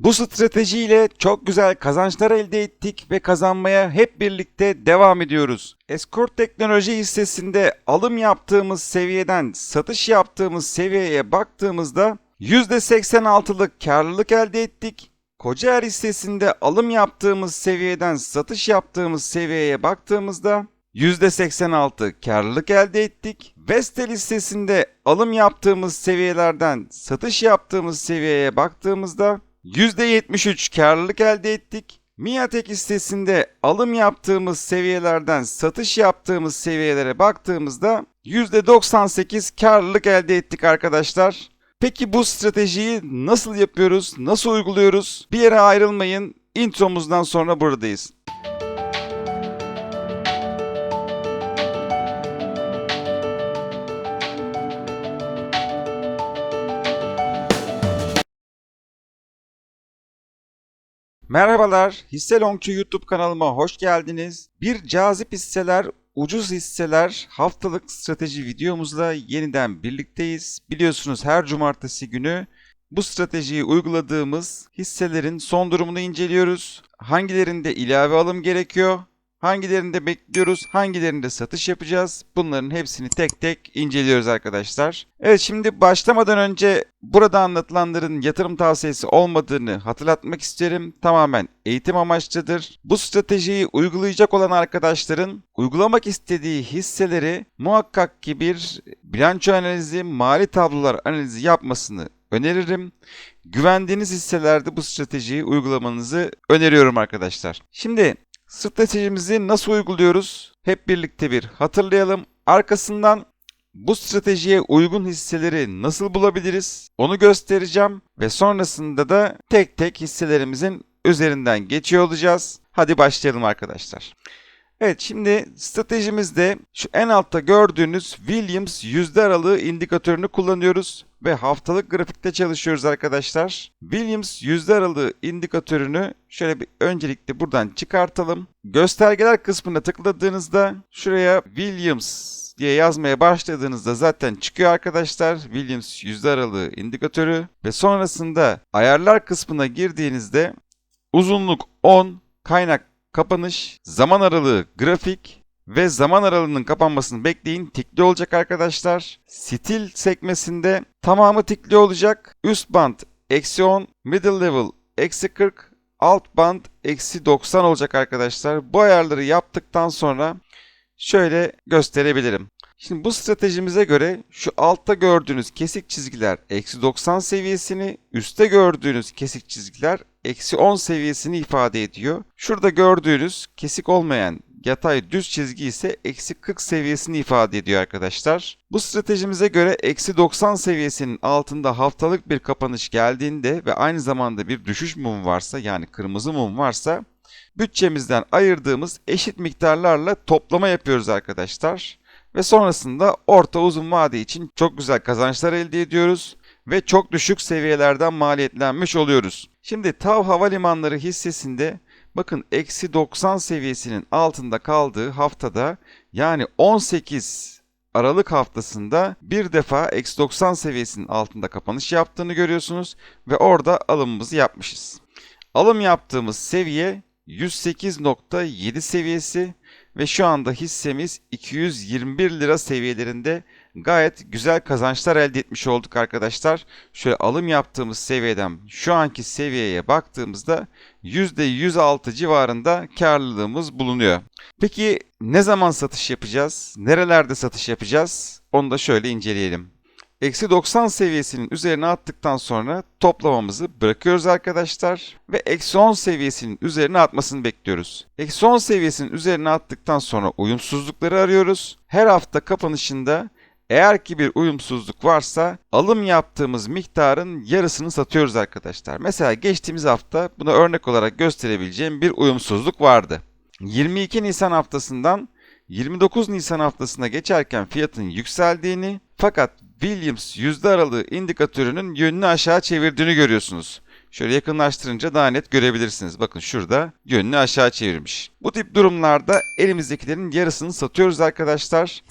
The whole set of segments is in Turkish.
Bu stratejiyle çok güzel kazançlar elde ettik ve kazanmaya hep birlikte devam ediyoruz. Escort Teknoloji hissesinde alım yaptığımız seviyeden satış yaptığımız seviyeye baktığımızda %86'lık karlılık elde ettik. Kocaer hissesinde alım yaptığımız seviyeden satış yaptığımız seviyeye baktığımızda %86 karlılık elde ettik. Vestel hissesinde alım yaptığımız seviyelerden satış yaptığımız seviyeye baktığımızda %73 karlılık elde ettik. Miatek hissesinde alım yaptığımız seviyelerden satış yaptığımız seviyelere baktığımızda %98 karlılık elde ettik arkadaşlar. Peki bu stratejiyi nasıl yapıyoruz, nasıl uyguluyoruz? Bir yere ayrılmayın. Intromuzdan sonra buradayız. Merhabalar, Hisse Longçu YouTube kanalıma hoş geldiniz. Bir cazip hisseler, ucuz hisseler haftalık strateji videomuzla yeniden birlikteyiz. Biliyorsunuz her cumartesi günü bu stratejiyi uyguladığımız hisselerin son durumunu inceliyoruz. Hangilerinde ilave alım gerekiyor? Hangilerinde bekliyoruz? Hangilerinde satış yapacağız? Bunların hepsini tek tek inceliyoruz arkadaşlar. Evet şimdi başlamadan önce burada anlatılanların yatırım tavsiyesi olmadığını hatırlatmak isterim. Tamamen eğitim amaçlıdır. Bu stratejiyi uygulayacak olan arkadaşların uygulamak istediği hisseleri muhakkak ki bir bilanço analizi, mali tablolar analizi yapmasını öneririm. Güvendiğiniz hisselerde bu stratejiyi uygulamanızı öneriyorum arkadaşlar. Şimdi Stratejimizi nasıl uyguluyoruz? Hep birlikte bir hatırlayalım. Arkasından bu stratejiye uygun hisseleri nasıl bulabiliriz? Onu göstereceğim ve sonrasında da tek tek hisselerimizin üzerinden geçiyor olacağız. Hadi başlayalım arkadaşlar. Evet şimdi stratejimizde şu en altta gördüğünüz Williams yüzde aralığı indikatörünü kullanıyoruz ve haftalık grafikte çalışıyoruz arkadaşlar. Williams yüzde aralığı indikatörünü şöyle bir öncelikle buradan çıkartalım. Göstergeler kısmına tıkladığınızda şuraya Williams diye yazmaya başladığınızda zaten çıkıyor arkadaşlar. Williams yüzde aralığı indikatörü ve sonrasında ayarlar kısmına girdiğinizde uzunluk 10, kaynak kapanış, zaman aralığı grafik ve zaman aralığının kapanmasını bekleyin. Tikli olacak arkadaşlar. Stil sekmesinde tamamı tikli olacak. Üst band eksi 10, middle level eksi 40, alt band eksi 90 olacak arkadaşlar. Bu ayarları yaptıktan sonra şöyle gösterebilirim. Şimdi bu stratejimize göre şu altta gördüğünüz kesik çizgiler eksi 90 seviyesini, üstte gördüğünüz kesik çizgiler eksi 10 seviyesini ifade ediyor. Şurada gördüğünüz kesik olmayan yatay düz çizgi ise eksi 40 seviyesini ifade ediyor arkadaşlar. Bu stratejimize göre eksi 90 seviyesinin altında haftalık bir kapanış geldiğinde ve aynı zamanda bir düşüş mum varsa yani kırmızı mum varsa bütçemizden ayırdığımız eşit miktarlarla toplama yapıyoruz arkadaşlar. Ve sonrasında orta uzun vade için çok güzel kazançlar elde ediyoruz ve çok düşük seviyelerden maliyetlenmiş oluyoruz. Şimdi TAV Havalimanları hissesinde bakın eksi 90 seviyesinin altında kaldığı haftada yani 18 Aralık haftasında bir defa eksi 90 seviyesinin altında kapanış yaptığını görüyorsunuz ve orada alımımızı yapmışız. Alım yaptığımız seviye 108.7 seviyesi ve şu anda hissemiz 221 lira seviyelerinde gayet güzel kazançlar elde etmiş olduk arkadaşlar. Şöyle alım yaptığımız seviyeden şu anki seviyeye baktığımızda %106 civarında karlılığımız bulunuyor. Peki ne zaman satış yapacağız? Nerelerde satış yapacağız? Onu da şöyle inceleyelim. Eksi 90 seviyesinin üzerine attıktan sonra toplamamızı bırakıyoruz arkadaşlar. Ve eksi 10 seviyesinin üzerine atmasını bekliyoruz. Eksi 10 seviyesinin üzerine attıktan sonra uyumsuzlukları arıyoruz. Her hafta kapanışında eğer ki bir uyumsuzluk varsa alım yaptığımız miktarın yarısını satıyoruz arkadaşlar. Mesela geçtiğimiz hafta buna örnek olarak gösterebileceğim bir uyumsuzluk vardı. 22 Nisan haftasından 29 Nisan haftasına geçerken fiyatın yükseldiğini fakat Williams yüzde aralığı indikatörünün yönünü aşağı çevirdiğini görüyorsunuz. Şöyle yakınlaştırınca daha net görebilirsiniz. Bakın şurada yönünü aşağı çevirmiş. Bu tip durumlarda elimizdekilerin yarısını satıyoruz arkadaşlar.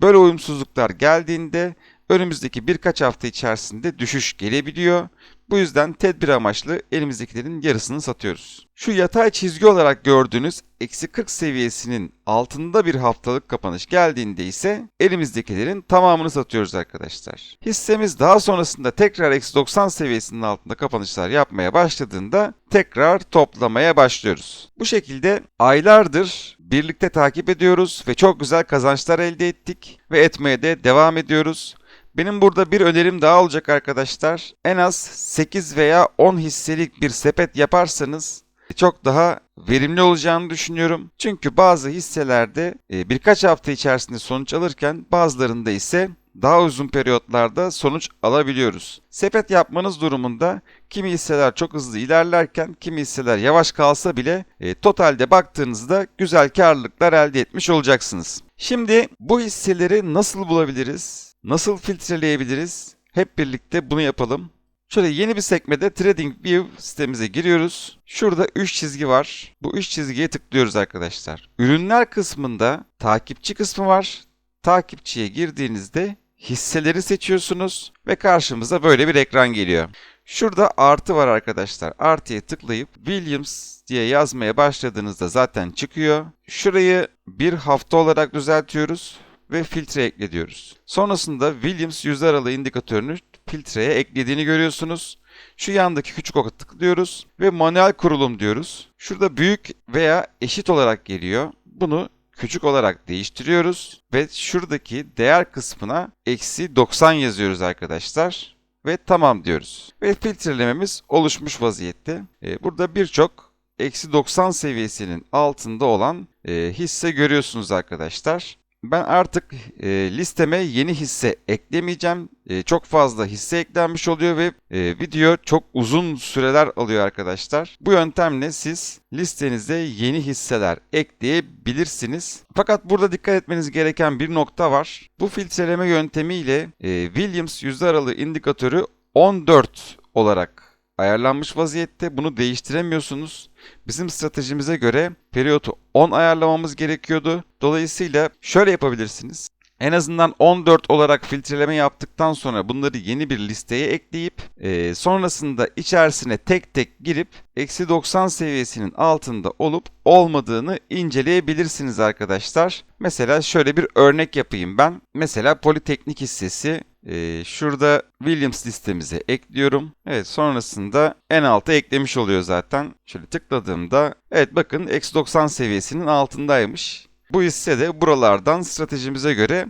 Böyle uyumsuzluklar geldiğinde önümüzdeki birkaç hafta içerisinde düşüş gelebiliyor. Bu yüzden tedbir amaçlı elimizdekilerin yarısını satıyoruz. Şu yatay çizgi olarak gördüğünüz eksi 40 seviyesinin altında bir haftalık kapanış geldiğinde ise elimizdekilerin tamamını satıyoruz arkadaşlar. Hissemiz daha sonrasında tekrar eksi 90 seviyesinin altında kapanışlar yapmaya başladığında tekrar toplamaya başlıyoruz. Bu şekilde aylardır birlikte takip ediyoruz ve çok güzel kazançlar elde ettik ve etmeye de devam ediyoruz. Benim burada bir önerim daha olacak arkadaşlar. En az 8 veya 10 hisselik bir sepet yaparsanız çok daha verimli olacağını düşünüyorum. Çünkü bazı hisselerde e, birkaç hafta içerisinde sonuç alırken bazılarında ise daha uzun periyotlarda sonuç alabiliyoruz. Sepet yapmanız durumunda kimi hisseler çok hızlı ilerlerken kimi hisseler yavaş kalsa bile e, totalde baktığınızda güzel karlılıklar elde etmiş olacaksınız. Şimdi bu hisseleri nasıl bulabiliriz? Nasıl filtreleyebiliriz? Hep birlikte bunu yapalım. Şöyle yeni bir sekmede TradingView sitemize giriyoruz. Şurada 3 çizgi var. Bu 3 çizgiye tıklıyoruz arkadaşlar. Ürünler kısmında takipçi kısmı var. Takipçiye girdiğinizde hisseleri seçiyorsunuz ve karşımıza böyle bir ekran geliyor. Şurada artı var arkadaşlar. Artıya tıklayıp Williams diye yazmaya başladığınızda zaten çıkıyor. Şurayı bir hafta olarak düzeltiyoruz ve filtre ekle diyoruz. Sonrasında Williams yüzde aralığı indikatörünü filtreye eklediğini görüyorsunuz. Şu yandaki küçük oka tıklıyoruz ve manuel kurulum diyoruz. Şurada büyük veya eşit olarak geliyor. Bunu küçük olarak değiştiriyoruz ve şuradaki değer kısmına eksi 90 yazıyoruz arkadaşlar ve tamam diyoruz. Ve filtrelememiz oluşmuş vaziyette. Ee, burada birçok eksi 90 seviyesinin altında olan e, hisse görüyorsunuz arkadaşlar. Ben artık e, listeme yeni hisse eklemeyeceğim. E, çok fazla hisse eklenmiş oluyor ve e, video çok uzun süreler alıyor arkadaşlar. Bu yöntemle siz listenize yeni hisseler ekleyebilirsiniz. Fakat burada dikkat etmeniz gereken bir nokta var. Bu filtreleme yöntemiyle e, Williams yüzde aralığı indikatörü 14 olarak ayarlanmış vaziyette. Bunu değiştiremiyorsunuz. Bizim stratejimize göre periyotu 10 ayarlamamız gerekiyordu. Dolayısıyla şöyle yapabilirsiniz. En azından 14 olarak filtreleme yaptıktan sonra bunları yeni bir listeye ekleyip e, sonrasında içerisine tek tek girip eksi 90 seviyesinin altında olup olmadığını inceleyebilirsiniz arkadaşlar. Mesela şöyle bir örnek yapayım ben. Mesela Politeknik hissesi ee, şurada Williams listemize ekliyorum. Evet sonrasında en alta eklemiş oluyor zaten. Şöyle tıkladığımda evet bakın eksi 90 seviyesinin altındaymış. Bu hisse de buralardan stratejimize göre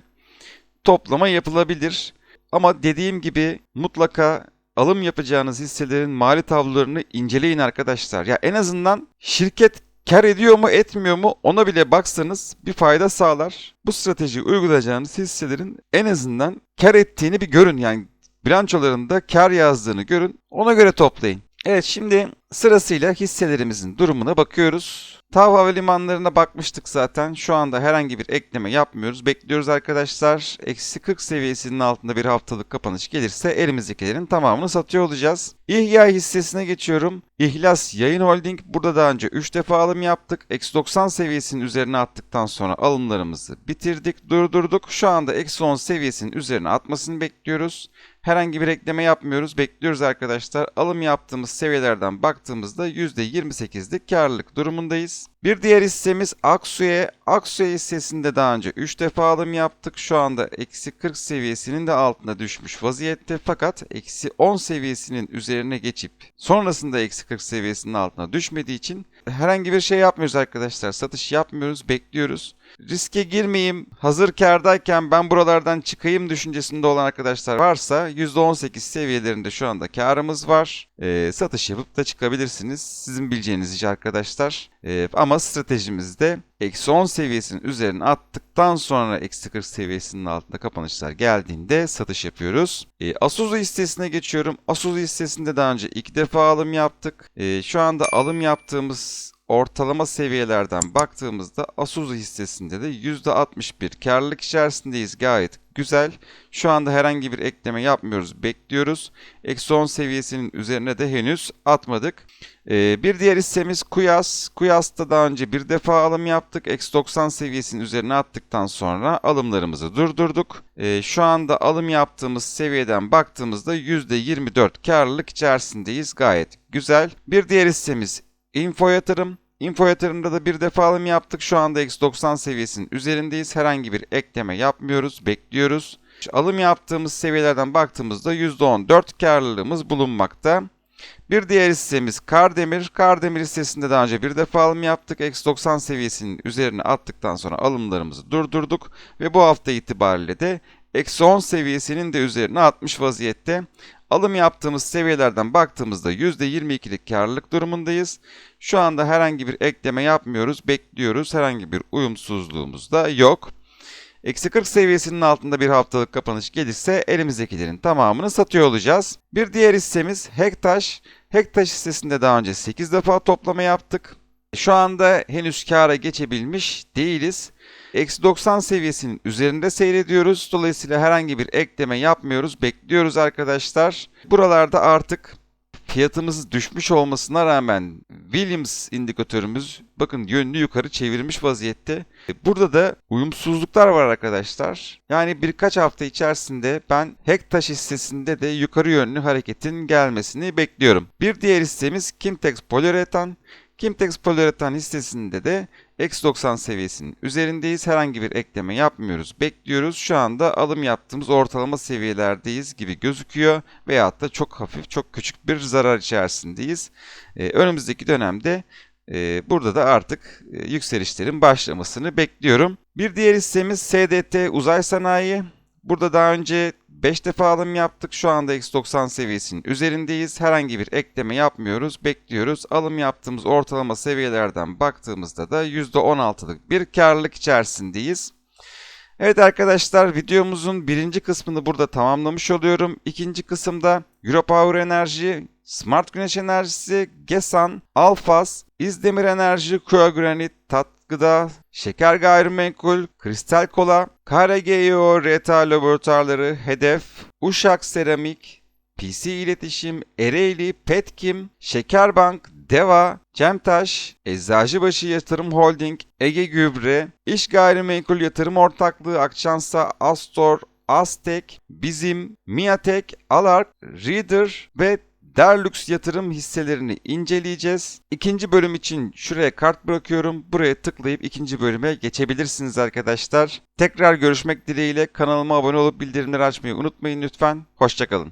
toplama yapılabilir. Ama dediğim gibi mutlaka alım yapacağınız hisselerin mali tablolarını inceleyin arkadaşlar. Ya en azından şirket kar ediyor mu etmiyor mu ona bile baksanız bir fayda sağlar. Bu stratejiyi uygulayacağınız hisselerin en azından kar ettiğini bir görün. Yani bilançolarında kar yazdığını görün. Ona göre toplayın. Evet şimdi sırasıyla hisselerimizin durumuna bakıyoruz. TAV havalimanlarına bakmıştık zaten. Şu anda herhangi bir ekleme yapmıyoruz. Bekliyoruz arkadaşlar. Eksi 40 seviyesinin altında bir haftalık kapanış gelirse elimizdekilerin tamamını satıyor olacağız. İhya hissesine geçiyorum. İhlas Yayın Holding burada daha önce 3 defa alım yaptık. Eksi 90 seviyesinin üzerine attıktan sonra alımlarımızı bitirdik, durdurduk. Şu anda eksi 10 seviyesinin üzerine atmasını bekliyoruz. Herhangi bir ekleme yapmıyoruz. Bekliyoruz arkadaşlar. Alım yaptığımız seviyelerden baktığımızda %28'lik karlılık durumundayız. Bir diğer hissemiz Aksu'ya. Aksu'ya hissesinde daha önce 3 defa alım yaptık. Şu anda eksi 40 seviyesinin de altına düşmüş vaziyette. Fakat eksi 10 seviyesinin üzerine geçip sonrasında eksi 40 seviyesinin altına düşmediği için herhangi bir şey yapmıyoruz arkadaşlar. Satış yapmıyoruz, bekliyoruz. Riske girmeyeyim, hazır kardayken ben buralardan çıkayım düşüncesinde olan arkadaşlar varsa %18 seviyelerinde şu anda karımız var. Ee, satış yapıp da çıkabilirsiniz. Sizin bileceğiniz iş arkadaşlar. Ee, ama stratejimizde eksi 10 seviyesinin üzerine attıktan sonra eksi 40 seviyesinin altında kapanışlar geldiğinde satış yapıyoruz. Ee, Asuzu hissesine geçiyorum. Asuzu hissesinde daha önce iki defa alım yaptık. Ee, şu anda alım yaptığımız ortalama seviyelerden baktığımızda Asuzu hissesinde de %61 karlılık içerisindeyiz. Gayet Güzel. Şu anda herhangi bir ekleme yapmıyoruz. Bekliyoruz. Eksi 10 seviyesinin üzerine de henüz atmadık. Ee, bir diğer hissemiz Kuyas. Kuyas'ta daha önce bir defa alım yaptık. Eksi 90 seviyesinin üzerine attıktan sonra alımlarımızı durdurduk. Ee, şu anda alım yaptığımız seviyeden baktığımızda %24 karlılık içerisindeyiz. Gayet güzel. Bir diğer hissemiz Info Yatırım. Info yatırımda da bir defa alım yaptık. Şu anda X90 seviyesinin üzerindeyiz. Herhangi bir ekleme yapmıyoruz. Bekliyoruz. Alım yaptığımız seviyelerden baktığımızda %14 karlılığımız bulunmakta. Bir diğer hissemiz Kardemir. Kardemir hissesinde daha önce bir defa alım yaptık. X90 seviyesinin üzerine attıktan sonra alımlarımızı durdurduk. Ve bu hafta itibariyle de Eksi 10 seviyesinin de üzerine atmış vaziyette. Alım yaptığımız seviyelerden baktığımızda %22'lik karlılık durumundayız. Şu anda herhangi bir ekleme yapmıyoruz, bekliyoruz. Herhangi bir uyumsuzluğumuz da yok. Eksi 40 seviyesinin altında bir haftalık kapanış gelirse elimizdekilerin tamamını satıyor olacağız. Bir diğer hissemiz Hektaş. Hektaş hissesinde daha önce 8 defa toplama yaptık. Şu anda henüz kâra geçebilmiş değiliz. Eksi 90 seviyesinin üzerinde seyrediyoruz. Dolayısıyla herhangi bir ekleme yapmıyoruz. Bekliyoruz arkadaşlar. Buralarda artık fiyatımız düşmüş olmasına rağmen Williams indikatörümüz bakın yönünü yukarı çevirmiş vaziyette. Burada da uyumsuzluklar var arkadaşlar. Yani birkaç hafta içerisinde ben Hektaş hissesinde de yukarı yönlü hareketin gelmesini bekliyorum. Bir diğer hissemiz Kimtex Polyuretan. Kimtex Polyuretan hissesinde de Eksi 90 seviyesinin üzerindeyiz. Herhangi bir ekleme yapmıyoruz. Bekliyoruz. Şu anda alım yaptığımız ortalama seviyelerdeyiz gibi gözüküyor. Veyahut da çok hafif, çok küçük bir zarar içerisindeyiz. Ee, önümüzdeki dönemde e, burada da artık e, yükselişlerin başlamasını bekliyorum. Bir diğer hissemiz SDT Uzay Sanayi. Burada daha önce 5 defa alım yaptık. Şu anda X90 seviyesinin üzerindeyiz. Herhangi bir ekleme yapmıyoruz. Bekliyoruz. Alım yaptığımız ortalama seviyelerden baktığımızda da %16'lık bir karlılık içerisindeyiz. Evet arkadaşlar videomuzun birinci kısmını burada tamamlamış oluyorum. İkinci kısımda Europower Enerji, Smart Güneş Enerjisi, GESAN, Alfas, İzdemir Enerji, Kuya Granit, Tat Gıda, Şeker Gayrimenkul, Kristal Kola, KRGO, RTA Laboratuvarları, Hedef, Uşak Seramik, PC İletişim, Ereğli, Petkim, Şekerbank, Deva, Cemtaş, Eczacıbaşı Yatırım Holding, Ege Gübre, İş Gayrimenkul Yatırım Ortaklığı, Akçansa, Astor, Aztek, Bizim, Miatek, Alark, Reader ve Derlux yatırım hisselerini inceleyeceğiz. İkinci bölüm için şuraya kart bırakıyorum. Buraya tıklayıp ikinci bölüme geçebilirsiniz arkadaşlar. Tekrar görüşmek dileğiyle kanalıma abone olup bildirimleri açmayı unutmayın lütfen. Hoşçakalın.